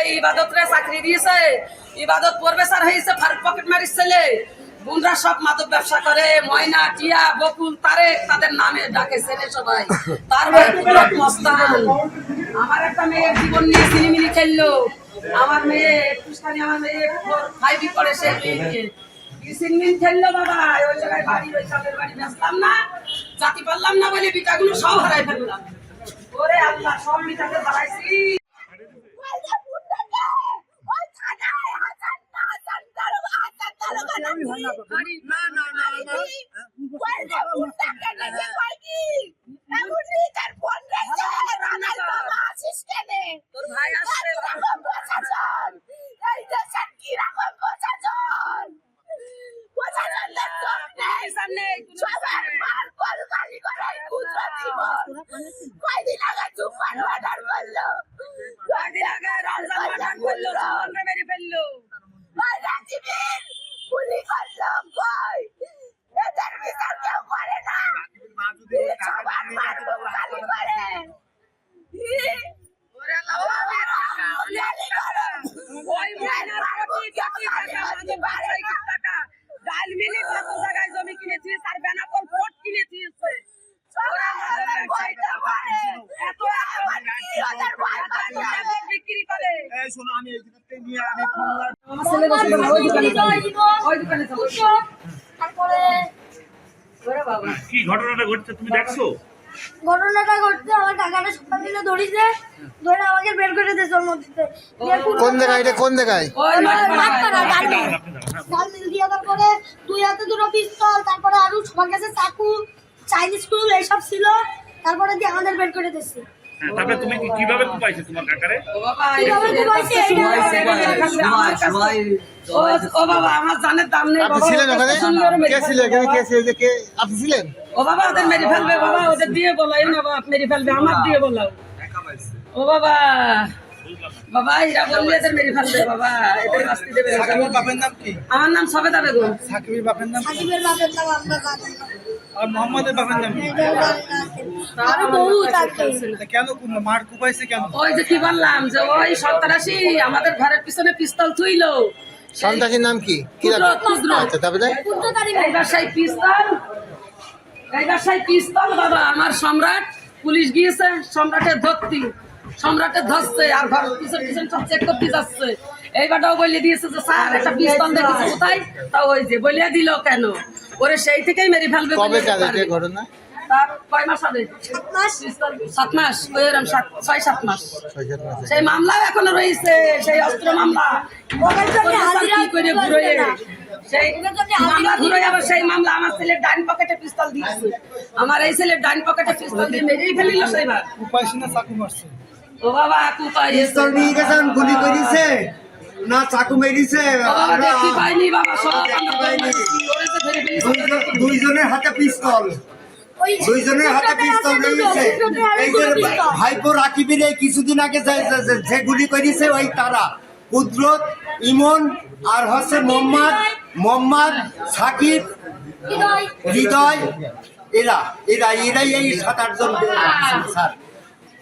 এই ইবাদত চাকরি দিয়েছে ইবাদত প্রফেসর হয়েছে ফারুক পকেট মারির ছেলে। বুনরা সব মাদক ব্যবসা করে, ময়না, টিয়া, বকুল, তারেক, তাদের নামে ডাকে ছেলে সবাই। তার কুদরত মস্তান। আমার একটা মেয়ের জীবন নিয়ে সিনেমিনি খেললো। আমার মেয়ে পুষ্কানি আমার মেয়ে ফাইভি করে সে সিনেমিন খেললো বাবা, ওই জায়গায় বাড়ি, ওই বেচলাম না, জাতি পারলাম না বলে বিটাগুলো সব হারাই ফেললাম। ওরে আল্লাহ, সব বিটাকে হারাইছি তোর ভাই আসছে সামনে কয়দিন আগে তুফান অর্ডার করল কয়দিন আগে রমজান মাঠান করল সুমনরে মেরে ফেলল রাজীবের গুলি করল কই এদের বিচার কেউ করে না সবার মারবো খালি করে ওরে আল্লাহ ওই ময়নার কোটি কোটি টাকা। ডাল মিলি কত জায়গায় জমি কিনেছিস? আর বেনাপোল ফোর্ট কিনেছিস? বিক্রি করে। শোনো আমি এই নিয়ে ওই দোকানে। তারপরে কি ঘটনাটা ঘটছে তুমি দেখছ? ঘটনাটা আমার টাকাটা সবাই মিলে ধরিছে ধরে আমাকে বের করে দিয়েছে ওর মধ্যে। কোন জায়গায় এটা? কোন জায়গায় মিল। দিয়ে তারপরে দুই হাতে দুটো পিস্তল তারপরে আরও সবার কাছে চাকু চাইনিজ টুল এইসব ছিল। তারপরে দিয়ে আমাদের বের করে হ্যাঁ, তারপরে তুমি কীভাবে পাইছো তোমার কাকারে? ও বাবা, আমার কাছে- ও- ও বাবা, আমার জানের দাম নেই। আপনি ছিলেন ওখানে? কে ছিল এখানে? কে ছিল যে কে? আপনি ছিলেন? ও বাবা ওদের মেরে ফেলবে বাবা ওদের দিয়ে বলাই না বাবা মেরে ফেলবে আমার দিয়ে বলাও। ও বাবা বাবা এরা বললে এদের মেরে ফেলবে বাবা এদের শাস্তি দেবে। না। সাকিবের বাপের নাম কি? আমার নাম সবেদা বেগম। সাকিবের বাপের নাম সাকিবের বাপের নাম আমরা জানি। আর মোহাম্মদের বাপের নাম কি এটাও আরও বহু থাকে। কেন কুমা মার কুপাইছে কেন? ওই যে কি বললাম যে ওই সন্ত্রাসী আমাদের ঘরের পিছনে পিস্তল থুইলো। সন্ত্রাসীর নাম কি? কি। আচ্ছা তারপরে এইবার সেই পিস্তল এইবার সেই পিস্তল বাবা আমার সম্রাট। পুলিশ গিয়েছে সম্রাটের ধরতি সম্রাটের ধরছে আর ঘর পিছন পিছন সব চেক করতে যাচ্ছে। এইবারটাও বলে দিয়েছে যে স্যার একটা পিস্তল দেখেছে কোথায়? তা ওই যে বলিয়া দিল কেন? ওরে সেই থেকেই মেরে ফেলবে কবে কাজ। ঘটনা? তার কয় মাস হবে সাত মাস। ওই এরম ছয় সাত মাস। সেই মামলাও এখনও রয়েছে সেই অস্ত্র মামলা। কি করে। সেই হাজিরা মামলা ঘুরোয় সেই মামলা আমার ছেলের ডান পকেটে পিস্তল দিয়েছে। আমার এই ছেলের ডান পকেটে পিস্তল দিয়ে মেরেই ফেলিল সেইবার। কুপাইছে না চাকু মারছে। ও বাবা কুপাই পিস্তল নিয়ে গেছেন গুলি করিছে না চাকু মেরিছে বাবা সব দুইজনের হাতে পিস্তল। দুইজনের হাতে পিস্তল রয়েছে দুটোতে এই যে ভাইপো রাকিবের এই কিছুদিন আগে যে- গুলি করিছে ওই তারা। কুদরত ইমন আর হচ্ছে মোহাম্মদ মোহাম্মদ সাকিব হৃদয় হৃদয় এরা এরা এরাই এই সাত আটজন স্যার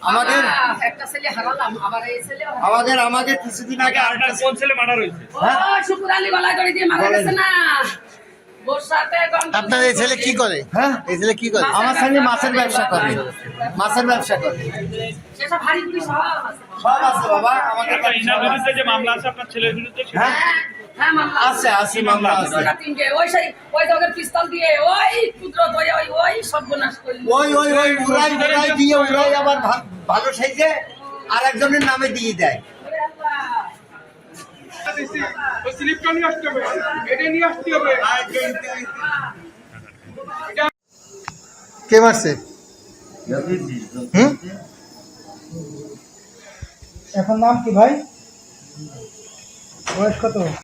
আমাদের একটা ছেলে হারালাম আবার এই ছেলে আমাদের আমাদের কিছুদিন আগে আরেকটা কোন ছেলে মারা রয়েছে? ও শুকুর আলী করে দিয়ে মারা গেছে না। আপনার এই ছেলে কি করে? হ্যাঁ? এই ছেলে কি করে? আমার ছেলে মাছের ব্যবসা করে। মাছের ব্যবসা করে। সেসব হাড়ি গুলি সব আছে। বাবা আমাদের বিরুদ্ধে যে মামলা আছে আপনার ছেলের বিরুদ্ধে হ্যাঁ? হ্যাঁ আছে। আছে মামলা আছে। ওই সেই ওই তোকে পিস্তল দিয়ে ওই কুদরত ওই ওই ওই সর্বনাশ করলি। ওই ওই ওই উড়াই উড়াই দিয়ে উড়াই আবার ভালো সাইজে আর একজনের নামে দিয়ে দেয়। ওই স্লিপটা নিয়ে আসতে হবে? এটা নিয়ে আসতে হবে। কে মারছে? হুম? এখন নাম কি ভাই? বয়স কত?